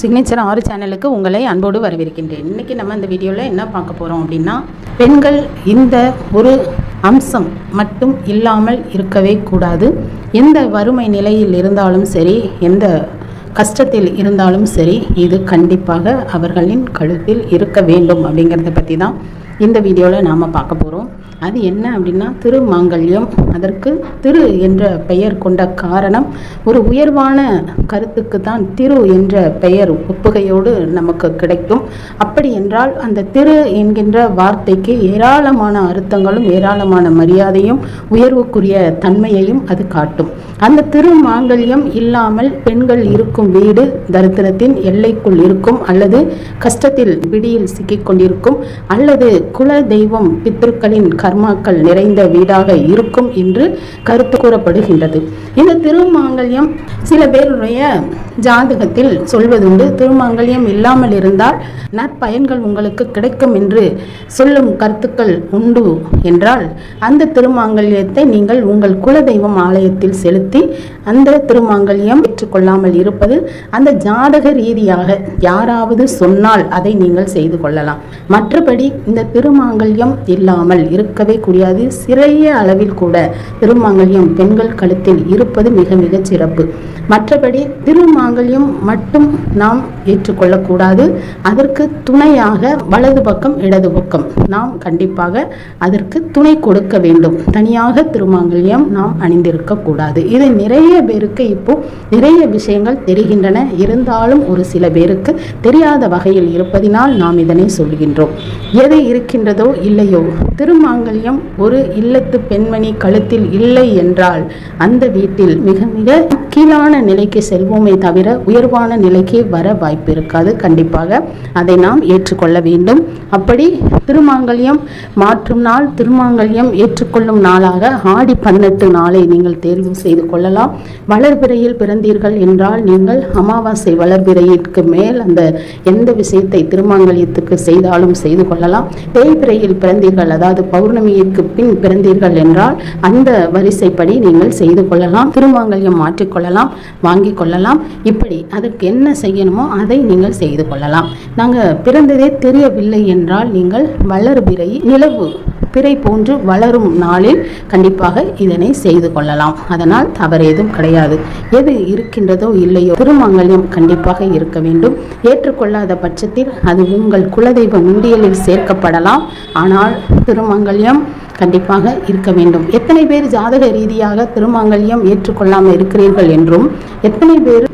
Signature ஆறு சேனலுக்கு உங்களை அன்போடு வரவேற்கின்றேன். இன்றைக்கி நம்ம இந்த வீடியோவில் என்ன பார்க்க போகிறோம் அப்படின்னா பெண்கள் இந்த ஒரு அம்சம் மட்டும் இல்லாமல் இருக்கவே கூடாது. எந்த வறுமை நிலையில் இருந்தாலும் சரி எந்த கஷ்டத்தில் இருந்தாலும் சரி இது கண்டிப்பாக அவர்களின் கழுத்தில் இருக்க வேண்டும் அப்படிங்கிறத பற்றி தான் இந்த வீடியோவில் நாம் பார்க்க போகிறோம் அது என்ன அப்படின்னா திருமாங்கல்யம். அதற்கு திரு என்ற பெயர் கொண்ட காரணம் ஒரு உயர்வான கருத்துக்கு தான் திரு என்ற பெயர் ஒப்புகையோடு நமக்கு கிடைக்கும். அப்படி என்றால் அந்த திரு என்கின்ற வார்த்தைக்கு ஏராளமான அர்த்தங்களும் ஏராளமான மரியாதையும் உயர்வுக்குரிய தன்மையையும் அது காட்டும். அந்த திருமாங்கல்யம் இல்லாமல் பெண்கள் இருக்கும் வீடு தரித்திரத்தின் எல்லைக்குள் இருக்கும் அல்லது கஷ்டத்தில் பிடியில் சிக்கிக்கொண்டிருக்கும் அல்லது குல தெய்வம் பித்ருக்களின் கர்மாக்கள் நிறைந்த வீடாக இருக்கும் என்று கருத்து கூறப்படுகின்றது. இந்த திருமாங்கல்யம் சில பேருடைய ஜாதகத்தில் சொல்வதுண்டு திருமாங்கல்யம் இல்லாமல் இருந்தால் நற்பயன்கள் உங்களுக்கு கிடைக்கும் என்று சொல்லும் கருத்துக்கள் உண்டு என்றால் அந்த திருமாங்கல்யத்தை நீங்கள் உங்கள் குலதெய்வம் ஆலயத்தில் செலுத்தி அந்த திருமாங்கல்யம் பெற்றுக்கொள்ளாமல் இருப்பது அந்த ஜாதக ரீதியாக யாராவது சொன்னால் அதை நீங்கள் செய்து கொள்ளலாம். மற்றபடி இந்த திருமாங்கல்யம் இல்லாமல் இருக்கவே கூடியது. சிறிய அளவில் கூட திருமாங்கல்யம் பெண்கள் கழுத்தில் இருப்பது மிக மிகச் சிறப்பு. மற்றபடி திருமாங்கல்யம் மட்டும் நாம் ஏற்றுக்கொள்ளக்கூடாது. அதற்கு துணையாக வலது பக்கம் இடது பக்கம் நாம் கண்டிப்பாக அதற்கு துணை கொடுக்க வேண்டும். தனியாக திருமாங்கல்யம் நாம் அணிந்திருக்க கூடாது இது நிறைய பேருக்கு இப்போ நிறைய விஷயங்கள் தெரிகின்றன. இருந்தாலும் ஒரு சில பேருக்கு தெரியாத வகையில் இருப்பதினால் நாம் இதனை சொல்கின்றோம். எது இருக்கின்றதோ இல்லையோ திருமாங்கல்யம் ஒரு இல்லத்து பெண்மணி கழுத்தில் இல்லை என்றால் அந்த வீட்டில் மிக மிக கீழான நிலைக்கு செல்வோமே தவிர உயர்வான நிலைக்கு வர வாய்ப்பு இருக்காது கண்டிப்பாக அதை நாம் ஏற்றுக்கொள்ள வேண்டும். அப்படி திருமாங்கல்யம் மாற்றும் நாள் திருமாங்கல்யம் ஏற்றுக்கொள்ளும் நாளாக ஆடி பன்னெட்டு நாளை நீங்கள் தேர்வு செய்து கொள்ளலாம். வளர்பிறையில் பிறந்தீர்கள் என்றால் நீங்கள் அமாவாசை வளர்பிறையிற்கு மேல் அந்த எந்த விஷயத்தை திருமாங்கல்யத்துக்கு செய்தாலும் செய்து கொள்ளலாம். தேய்பிறையில் பிறந்தீர்கள் அதாவது பௌர்ணமிக்கு பின் பிறந்தீர்கள் என்றால் அந்த வரிசைப்படி நீங்கள் செய்து கொள்ளலாம். திருமாங்கல்யம் மாற்றிக்கொள்ளலாம் வாங்கி கொள்ளலாம். இப்படி அதற்கு என்ன செய்யணுமோ அதை நீங்கள் செய்து கொள்ளலாம். நாங்கள் பிறந்ததே தெரியவில்லை என்றால் நீங்கள் வளர் பிறை நிலவு பிறை போன்று வளரும் நாளில் கண்டிப்பாக இதனை செய்து கொள்ளலாம். அதனால் தவறேதும் கிடையாது. எது இருக்கின்றதோ இல்லையோ திருமங்கலியம் கண்டிப்பாக இருக்க வேண்டும். ஏற்றுக்கொள்ளாத பட்சத்தில் அது உங்கள் குலதெய்வ உண்டியலில் சேர்க்கப்படலாம். ஆனால் திருமங்கலியம் கண்டிப்பாக இருக்க வேண்டும். எத்தனை பேர் ஜாதக ரீதியாக திருமாங்கல்யம் ஏற்றுக்கொள்ளாமல் இருக்கிறீர்கள் என்றும் எத்தனை பேர்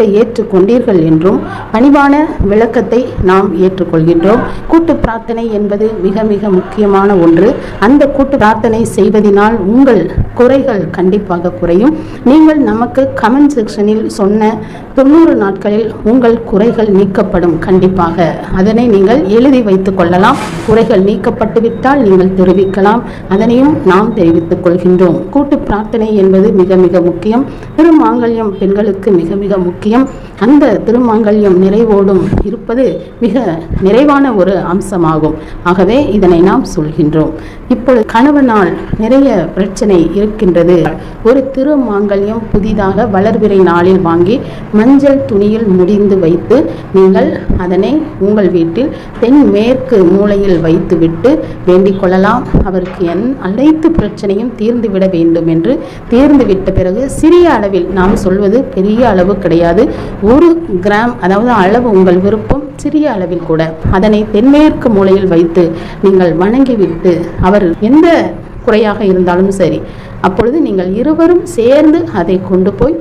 விளக்கத்தை ஏற்றுக்கொண்டீர்கள் என்றும் பணிவான விளக்கத்தை நாம் ஏற்றுக்கொள்கின்றோம். கூட்டு பிரார்த்தனை என்பது மிக மிக முக்கியமான ஒன்று. அந்த கூட்டு பிரார்த்தனை செய்வதனால் உங்கள் குறைகள் கண்டிப்பாக குறையும். நீங்கள் நமக்கு கமெண்ட் செக்ஷனில் சொன்ன தொண்ணூறு நாட்களில் உங்கள் குறைகள் நீக்கப்படும் கண்டிப்பாக. அதனை நீங்கள் எழுதி வைத்துக் கொள்ளலாம். குறைகள் நீக்கப்பட்டுவிட்டால் நீங்கள் தெரிவிக்கலாம். அதனையும் நாம் தெரிவித்துக் கொள்கின்றோம். கூட்டு பிரார்த்தனை என்பது மிக மிக முக்கியம். திருமாங்கல்யம் பெண்களுக்கு மிக மிக முக்கியம். அந்த திருமாங்கல்யம் நிறைவோடும் இருப்பது மிக நிறைவான ஒரு அம்சமாகும். ஆகவே இதனை நாம் சொல்கின்றோம். இப்பொழுது கணவனால் நிறைய பிரச்சனை இருக்கின்றது. ஒரு திருமாங்கல்யம் புதிதாக வளர்விரை நாளில் வாங்கி மஞ்சள் துணியில் முடிந்து வைத்து நீங்கள் அதனை உங்கள் வீட்டில் தென் மேற்கு மூலையில் வைத்துவிட்டு வேண்டிக் கொள்ளலாம். அவருக்கு என் அனைத்து பிரச்சனையும் தீர்ந்துவிட வேண்டும் என்று தீர்ந்துவிட்ட பிறகு சிறிய அளவில் நாம் சொல்வது பெரிய அளவு கிடையாது. ஒரு கிராம் அதாவது அளவு உங்கள் விருப்பம் சிறிய அளவில் கூட அதனை தென்மேற்கு மூலையில் வைத்து நீங்கள் வணங்கிவிட்டு அவர் எந்த குறையாக இருந்தாலும் சரி அப்பொழுது நீங்கள் இருவரும் சேர்ந்து அதை கொண்டு போய்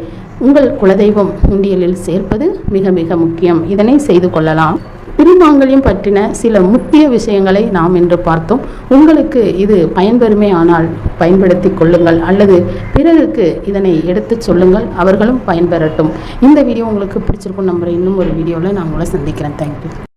உங்கள் குலதெய்வம் உண்டியலில் சேர்ப்பது மிக மிக முக்கியம். இதனை செய்து கொள்ளலாம். திருமாங்கல்யம் பற்றின சில முக்கிய விஷயங்களை நாம் இன்று பார்த்தோம். உங்களுக்கு இது பயன்பெறுமே ஆனால் பயன்படுத்தி கொள்ளுங்கள். அல்லது பிறருக்கு இதனை எடுத்துச் சொல்லுங்கள். அவர்களும் பயன்பெறட்டும். இந்த வீடியோ உங்களுக்கு பிடிச்சிருக்கும் நம்புறேன். இன்னும் ஒரு வீடியோவில் நான் உங்களை சந்திக்கிறேன். தேங்க்யூ